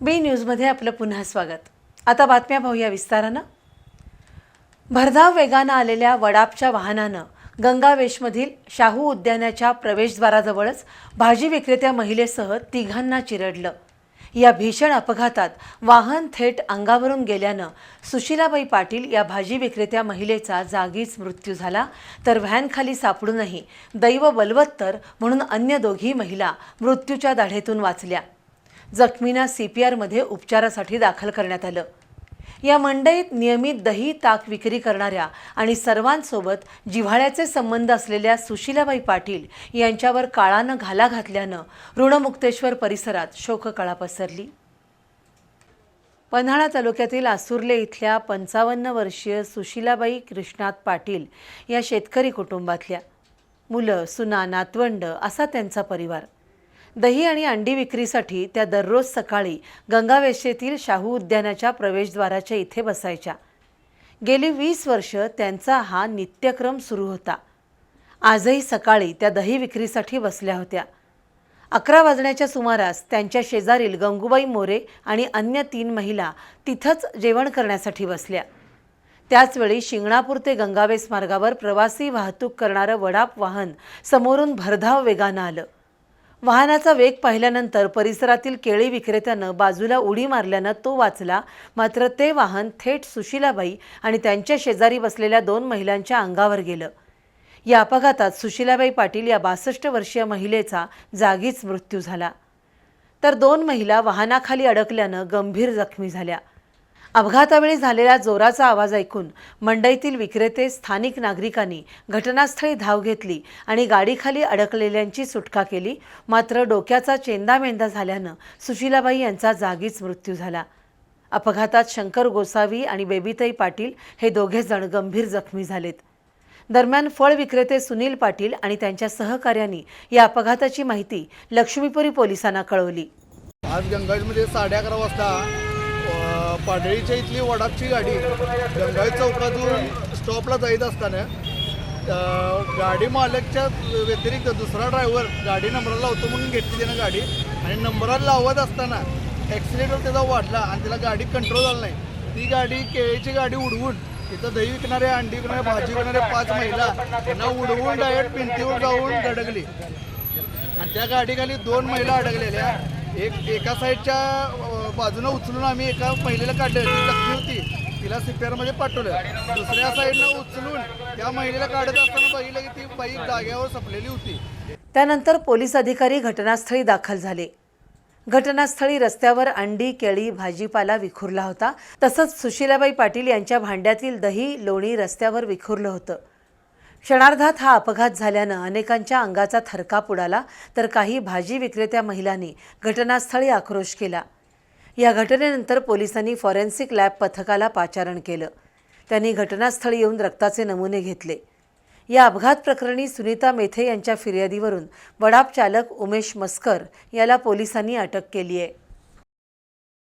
बी न्यूजमध्ये आपलं पुन्हा स्वागत. आता बातम्या पाहूया विस्तारानं. भरधाव वेगानं आलेल्या वडापच्या वाहनानं गंगावेशमधील शाहू उद्यानाच्या प्रवेशद्वाराजवळच भाजी विक्रेत्या महिलेसह तिघांना चिरडलं. या भीषण अपघातात वाहन थेट अंगावरून गेल्यानं सुशीलाबाई पाटील या भाजी विक्रेत्या महिलेचा जागीच मृत्यू झाला तर व्हॅनखाली सापडूनही दैव बलवत्तर म्हणून अन्य दोघी महिला मृत्यूच्या दाढेतून वाचल्या. जखमींना सी पी आरमध्ये उपचारासाठी दाखल करण्यात आलं. या मंडईत नियमित दही ताक विक्री करणाऱ्या आणि सर्वांसोबत जिव्हाळ्याचे संबंध असलेल्या सुशीलाबाई पाटील यांच्यावर काळानं घाला घातल्यानं ऋणमुक्तेश्वर परिसरात शोककळा पसरली. पन्हाळा तालुक्यातील आसुर्ले इथल्या पंचावन्न वर्षीय सुशीलाबाई कृष्णात पाटील या शेतकरी कुटुंबातल्या. मुलं सुना नातवंड असा त्यांचा परिवार. दही आणि अंडी विक्रीसाठी त्या दररोज सकाळी गंगावेशेतील शाहू उद्यानाच्या प्रवेशद्वाराच्या इथे बसायच्या. गेली वीस वर्ष त्यांचा हा नित्यक्रम सुरू होता. आजही सकाळी त्या दही विक्रीसाठी बसल्या होत्या. अकरा वाजण्याच्या सुमारास त्यांच्या शेजारील गंगूबाई मोरे आणि अन्य तीन महिला तिथंच जेवण करण्यासाठी बसल्या. त्याचवेळी शिंगणापूर ते गंगावेस मार्गावर प्रवासी वाहतूक करणारं वडाप वाहन समोरून भरधाव वेगानं आलं. वाहनाचा वेग पाहिल्यानंतर परिसरातील केळी विक्रेत्यानं बाजूला उडी मारल्यानं तो वाचला. मात्र ते वाहन थेट सुशीलाबाई आणि त्यांच्या शेजारी बसलेल्या दोन महिलांच्या अंगावर गेलं. या अपघातात सुशीलाबाई पाटील या बासष्ट वर्षीय महिलेचा जागीच मृत्यू झाला. तर दोन महिला वाहनाखाली अडकल्यानं गंभीर जखमी झाल्या. अपघातावेळी झालेला जोराचा आवाज ऐकून मंडईतील विक्रेते स्थानिक नागरिकांनी घटनास्थळी धाव घेतली आणि गाडीखाली अडकलेल्यांची सुटका केली. मात्र डोक्याचा चेंदामेंदा झाल्यानं सुशीलाबाई यांचा जागीच मृत्यू झाला. अपघातात शंकर गोसावी आणि बेबीताई पाटील हे दोघे जण गंभीर जखमी झालेत. दरम्यान फळ विक्रेते सुनील पाटील आणि त्यांच्या सहकार्यांनी या अपघाताची माहिती लक्ष्मीपुरी पोलिसांना कळवली. आज गंगाजमध्ये साडे अकरा वाजता पाडळीच्या इथली वडापची गाडी गंगाई चौकातून स्टॉपला जाईत असताना गाडी मालकच्या व्यतिरिक्त दुसरा ड्रायव्हर गाडी नंबरला लावतो म्हणून घेतली त्यानं गाडी. आणि नंबराला लावत असताना ॲक्सिडेंटवर त्याचा वाढला आणि त्याला गाडी कंट्रोल झाला नाही. ती गाडी केळीची गाडी उडवून तिथं दही विकणारे अंडी विकणारे भाजी विकणारे पाच महिला त्यांना उडवून डायरेक्ट भिंतीवर जाऊन धडकली. आणि त्या गाडीखाली दोन महिला अडकलेल्या. एक एका साईडच्या बाजूनं उचलून आम्ही एका महिलेला काढलं. ती जखमी होती. तिला सीपीआरमध्ये पाठवलं. दुसऱ्या साईडनं उचलून त्या महिलेला काढत असताना बघितलं की ती बाई जाग्यावर सपलेली होती. त्यानंतर पोलीस अधिकारी घटनास्थळी दाखल झाले. घटनास्थळी रस्त्यावर अंडी केळी भाजीपाला विखुरला होता. तसंच सुशीलाबाई पाटील यांच्या भांड्यातील दही लोणी रस्त्यावर विखुरलं होतं. क्षणार्धात हा अपघात झाल्यानं अनेकांच्या अंगाचा थरकाप उडाला तर काही भाजी विक्रेत्या महिलांनी घटनास्थळी आक्रोश केला. या घटनेनंतर पोलिसांनी फॉरेन्सिक लॅब पथकाला पाचारण केलं. त्यांनी घटनास्थळी येऊन रक्ताचे नमुने घेतले. या अपघात प्रकरणी सुनीता मेथे यांच्या फिर्यादीवरून वडाप चालक उमेश मस्कर याला पोलिसांनी अटक केली आहे